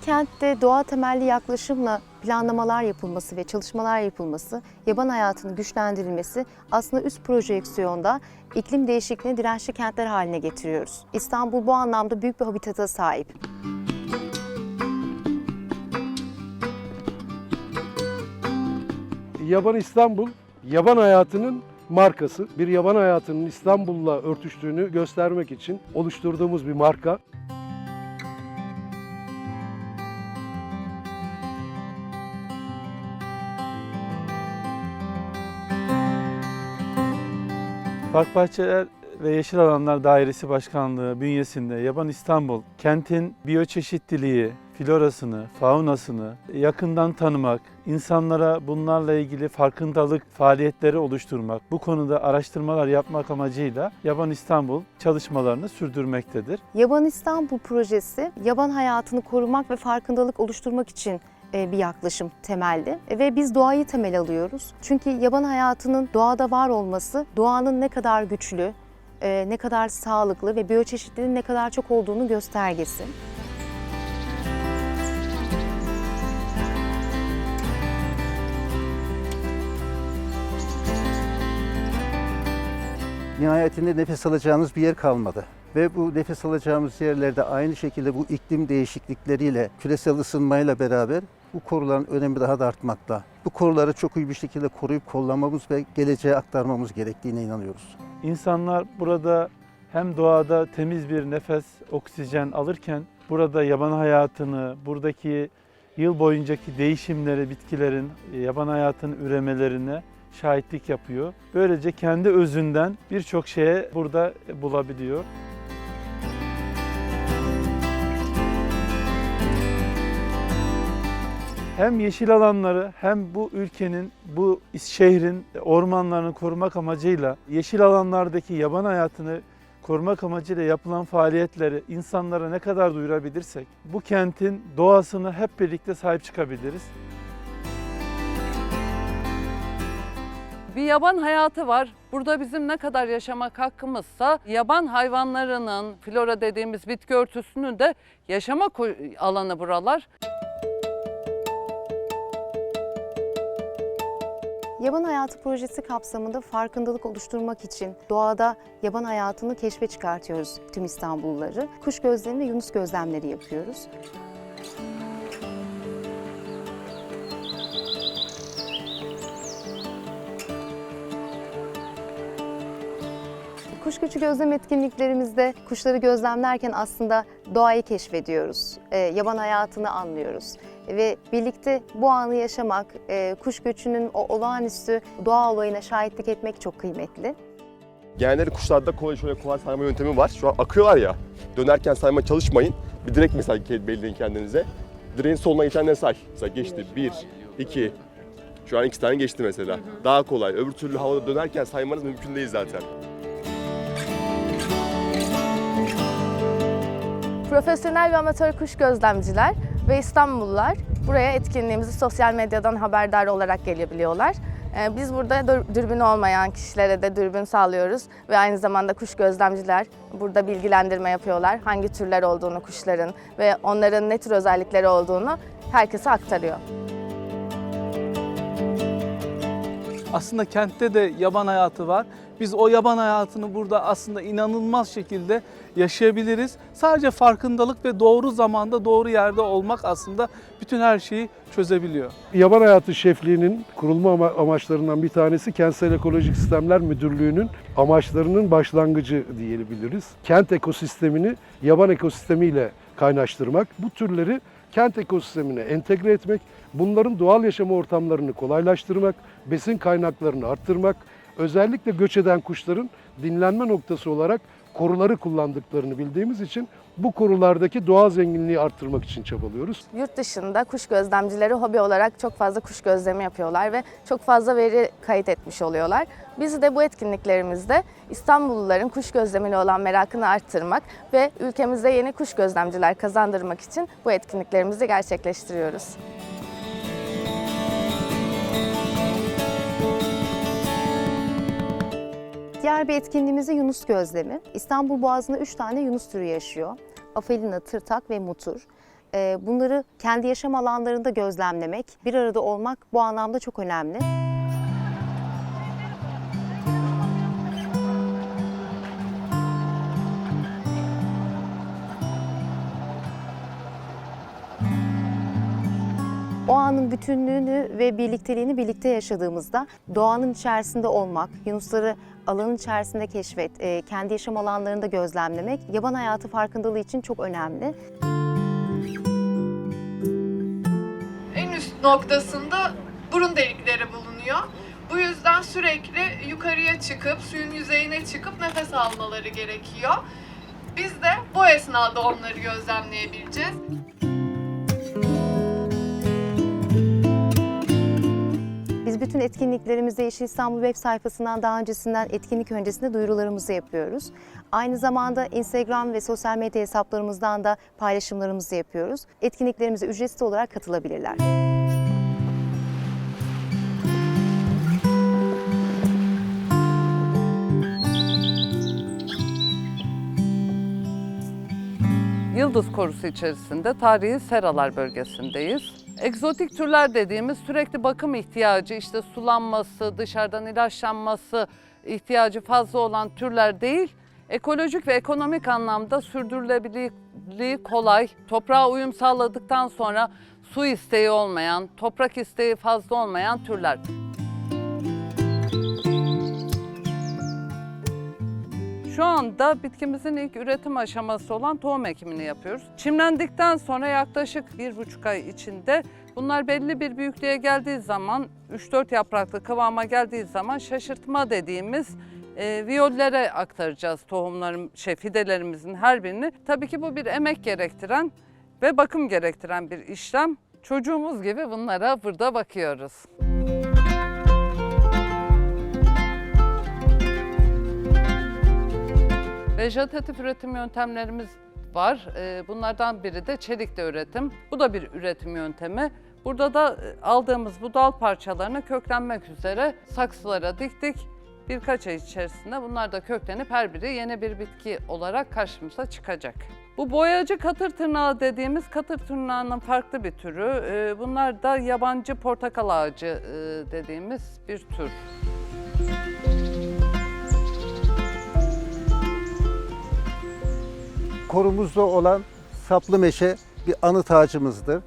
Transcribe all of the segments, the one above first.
kentte doğa temelli yaklaşımla planlamalar yapılması ve çalışmalar yapılması, yaban hayatının güçlendirilmesi aslında üst projeksiyonda iklim değişikliğine dirençli kentler haline getiriyoruz. İstanbul bu anlamda büyük bir habitata sahip. Yaban İstanbul, yaban hayatının markası. Bir yaban hayatının İstanbul'la örtüştüğünü göstermek için oluşturduğumuz bir marka. Park Bahçeler ve Yeşil Alanlar Dairesi Başkanlığı bünyesinde Yaban İstanbul kentin biyoçeşitliliği, florasını, faunasını yakından tanımak, insanlara bunlarla ilgili farkındalık faaliyetleri oluşturmak, bu konuda araştırmalar yapmak amacıyla Yaban İstanbul çalışmalarını sürdürmektedir. Yaban İstanbul projesi yaban hayatını korumak ve farkındalık oluşturmak için bir yaklaşım temelli E, ve biz doğayı temel alıyoruz. Çünkü yaban hayatının doğada var olması doğanın ne kadar güçlü, e, ne kadar sağlıklı ve biyoçeşitliliğin ne kadar çok olduğunu göstergesi. nihayetinde nefes alacağımız bir yer kalmadı. Ve bu nefes alacağımız yerlerde aynı şekilde bu iklim değişiklikleriyle, küresel ısınmayla beraber bu koruların önemi daha da artmakta. Bu koruları çok iyi bir şekilde koruyup kollamamız ve geleceğe aktarmamız gerektiğine inanıyoruz. İnsanlar burada hem doğada temiz bir nefes, oksijen alırken burada yaban hayatını, buradaki yıl boyuncaki değişimleri, bitkilerin e, yaban hayatının üremelerine şahitlik yapıyor. Böylece kendi özünden birçok şeye burada bulabiliyor. Hem yeşil alanları hem bu ülkenin, bu şehrin ormanlarını korumak amacıyla yeşil alanlardaki yaban hayatını korumak amacıyla yapılan faaliyetleri insanlara ne kadar duyurabilirsek bu kentin doğasını hep birlikte sahip çıkabiliriz. Bir yaban hayatı var. Burada bizim ne kadar yaşamak hakkımızsa yaban hayvanlarının, flora dediğimiz bitki örtüsünün de yaşama alanı buralar. Yaban Hayatı projesi kapsamında farkındalık oluşturmak için doğada yaban hayatını keşfe çıkartıyoruz tüm İstanbulluları. Kuş gözlemi ve yunus gözlemleri yapıyoruz. Kuş göçü gözlem etkinliklerimizde kuşları gözlemlerken aslında doğayı keşfediyoruz. Ee, yaban hayatını anlıyoruz. Ve birlikte bu anı yaşamak, e, kuş göçünün o olağanüstü doğa olayına şahitlik etmek çok kıymetli. Genelleri kuşlarda kolay şöyle kolay sayma yöntemi var. Şu an akıyorlar ya. Dönerken sayma çalışmayın. Bir direkt mesela belirleyin kendinize. Direğin soluna geçenleri say. Mesela geçti. Bir, iki. Şu an iki tane geçti mesela. Daha kolay. Öbür türlü havada dönerken saymanız mümkün değil zaten. Profesyonel ve amatör kuş gözlemciler ve İstanbullular buraya etkinliğimizi sosyal medyadan haberdar olarak gelebiliyorlar. Ee, Biz burada dür- dürbün olmayan kişilere de dürbün sağlıyoruz ve aynı zamanda kuş gözlemciler burada bilgilendirme yapıyorlar. Hangi türler olduğunu kuşların ve onların ne tür özellikleri olduğunu herkese aktarıyor. Aslında kentte de yaban hayatı var. Biz o yaban hayatını burada aslında inanılmaz şekilde yaşayabiliriz. Sadece farkındalık ve doğru zamanda doğru yerde olmak aslında bütün her şeyi çözebiliyor. Yaban hayatı şefliğinin kurulma ama- amaçlarından bir tanesi Kentsel Ekolojik Sistemler Müdürlüğü'nün amaçlarının başlangıcı diyebiliriz. Kent ekosistemini yaban ekosistemiyle kaynaştırmak, bu türleri kent ekosistemine entegre etmek, bunların doğal yaşama ortamlarını kolaylaştırmak, besin kaynaklarını arttırmak, özellikle göç eden kuşların dinlenme noktası olarak koruları kullandıklarını bildiğimiz için bu korulardaki doğal zenginliği arttırmak için çabalıyoruz. Yurt dışında kuş gözlemcileri hobi olarak çok fazla kuş gözlemi yapıyorlar ve çok fazla veri kayıt etmiş oluyorlar. Biz de bu etkinliklerimizde İstanbulluların kuş gözlemiyle olan merakını arttırmak ve ülkemize yeni kuş gözlemciler kazandırmak için bu etkinliklerimizi gerçekleştiriyoruz. Diğer bir etkinliğimiz de Yunus gözlemi. İstanbul Boğazı'nda 3 tane Yunus türü yaşıyor. Afelina, tırtak ve mutur. e, bunları kendi yaşam alanlarında gözlemlemek, bir arada olmak bu anlamda çok önemli. O anın bütünlüğünü ve birlikteliğini birlikte yaşadığımızda doğanın içerisinde olmak, yunusları alanın içerisinde keşfet, e, kendi yaşam alanlarında gözlemlemek yaban hayatı farkındalığı için çok önemli. en üst noktasında burun delikleri bulunuyor. Bu yüzden sürekli yukarıya çıkıp suyun yüzeyine çıkıp nefes almaları gerekiyor. Biz de bu esnada onları gözlemleyebileceğiz. Bütün etkinliklerimizde Yeşil İstanbul web sayfasından daha öncesinden etkinlik öncesinde duyurularımızı yapıyoruz. Aynı zamanda Instagram ve sosyal medya hesaplarımızdan da paylaşımlarımızı yapıyoruz. Etkinliklerimize ücretsiz olarak katılabilirler. Yıldız Korusu içerisinde tarihi Seralar bölgesindeyiz. Egzotik türler dediğimiz sürekli bakım ihtiyacı, işte sulanması, dışarıdan ilaçlanması ihtiyacı fazla olan türler değil, ekolojik ve ekonomik anlamda sürdürülebilirliği kolay, toprağa uyum sağladıktan sonra su isteği olmayan, toprak isteği fazla olmayan türler. Şu anda bitkimizin ilk üretim aşaması olan tohum ekimini yapıyoruz. Çimlendikten sonra yaklaşık bir buçuk ay içinde bunlar belli bir büyüklüğe geldiği zaman, 3-4 yapraklı kıvama geldiği zaman şaşırtma dediğimiz e, viyollere aktaracağız tohumların, şey, fidelerimizin her birini. Tabii ki bu bir emek gerektiren ve bakım gerektiren bir işlem. Çocuğumuz gibi bunlara burada bakıyoruz. Vejetatif üretim yöntemlerimiz var. Ee, Bunlardan biri de çelikle üretim. Bu da bir üretim yöntemi. Burada da e, aldığımız bu dal parçalarını köklenmek üzere saksılara diktik. Birkaç ay içerisinde bunlar da köklenip her biri yeni bir bitki olarak karşımıza çıkacak. Bu boyacı katır tırnağı dediğimiz katır tırnağının farklı bir türü. Ee, Bunlar da yabancı portakal ağacı e, dediğimiz bir tür. Korumuzda olan saplı meşe bir anıt ağacımızdır.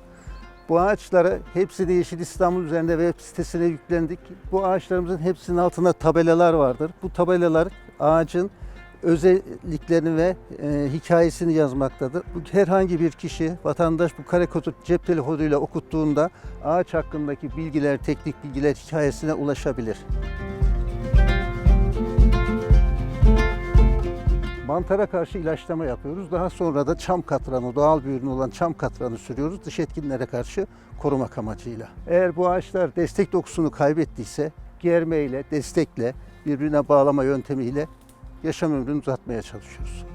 Bu ağaçları hepsi de Yeşil İstanbul üzerinde web sitesine yüklendik. Bu ağaçlarımızın hepsinin altında tabelalar vardır. Bu tabelalar ağacın özelliklerini ve e, hikayesini yazmaktadır. Bu herhangi bir kişi, vatandaş bu kare kodu cep telefonuyla okuttuğunda ağaç hakkındaki bilgiler, teknik bilgiler hikayesine ulaşabilir. Mantara karşı ilaçlama yapıyoruz. Daha sonra da çam katranı, doğal bir ürün olan çam katranı sürüyoruz dış etkinlere karşı korumak amacıyla. Eğer bu ağaçlar destek dokusunu kaybettiyse germeyle, destekle, birbirine bağlama yöntemiyle yaşam ömrünü uzatmaya çalışıyoruz.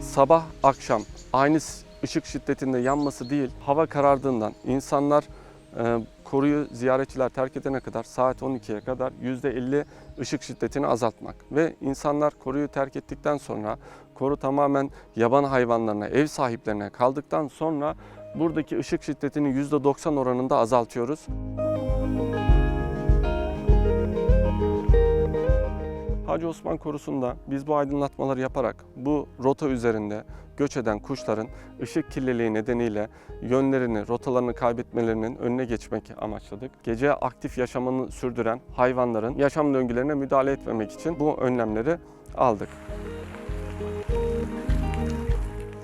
sabah akşam aynı ışık şiddetinde yanması değil, hava karardığından insanlar e, koruyu ziyaretçiler terk edene kadar saat 12'ye kadar %50 ışık şiddetini azaltmak ve insanlar koruyu terk ettikten sonra koru tamamen yaban hayvanlarına, ev sahiplerine kaldıktan sonra buradaki ışık şiddetini %90 oranında azaltıyoruz. Hacı Osman Korusu'nda biz bu aydınlatmaları yaparak bu rota üzerinde göç eden kuşların ışık kirliliği nedeniyle yönlerini, rotalarını kaybetmelerinin önüne geçmek amaçladık. Gece aktif yaşamını sürdüren hayvanların yaşam döngülerine müdahale etmemek için bu önlemleri aldık.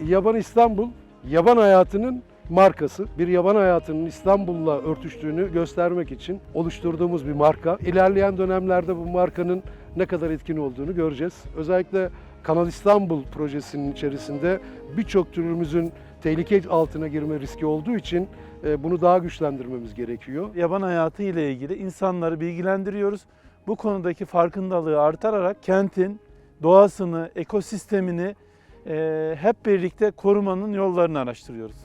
Yaban İstanbul, yaban hayatının markası. Bir yaban hayatının İstanbul'la örtüştüğünü göstermek için oluşturduğumuz bir marka. İlerleyen dönemlerde bu markanın ne kadar etkin olduğunu göreceğiz. Özellikle Kanal İstanbul projesinin içerisinde birçok türümüzün tehlike altına girme riski olduğu için e, bunu daha güçlendirmemiz gerekiyor. Yaban hayatı ile ilgili insanları bilgilendiriyoruz. Bu konudaki farkındalığı artırarak kentin doğasını, ekosistemini eee, hep birlikte korumanın yollarını araştırıyoruz.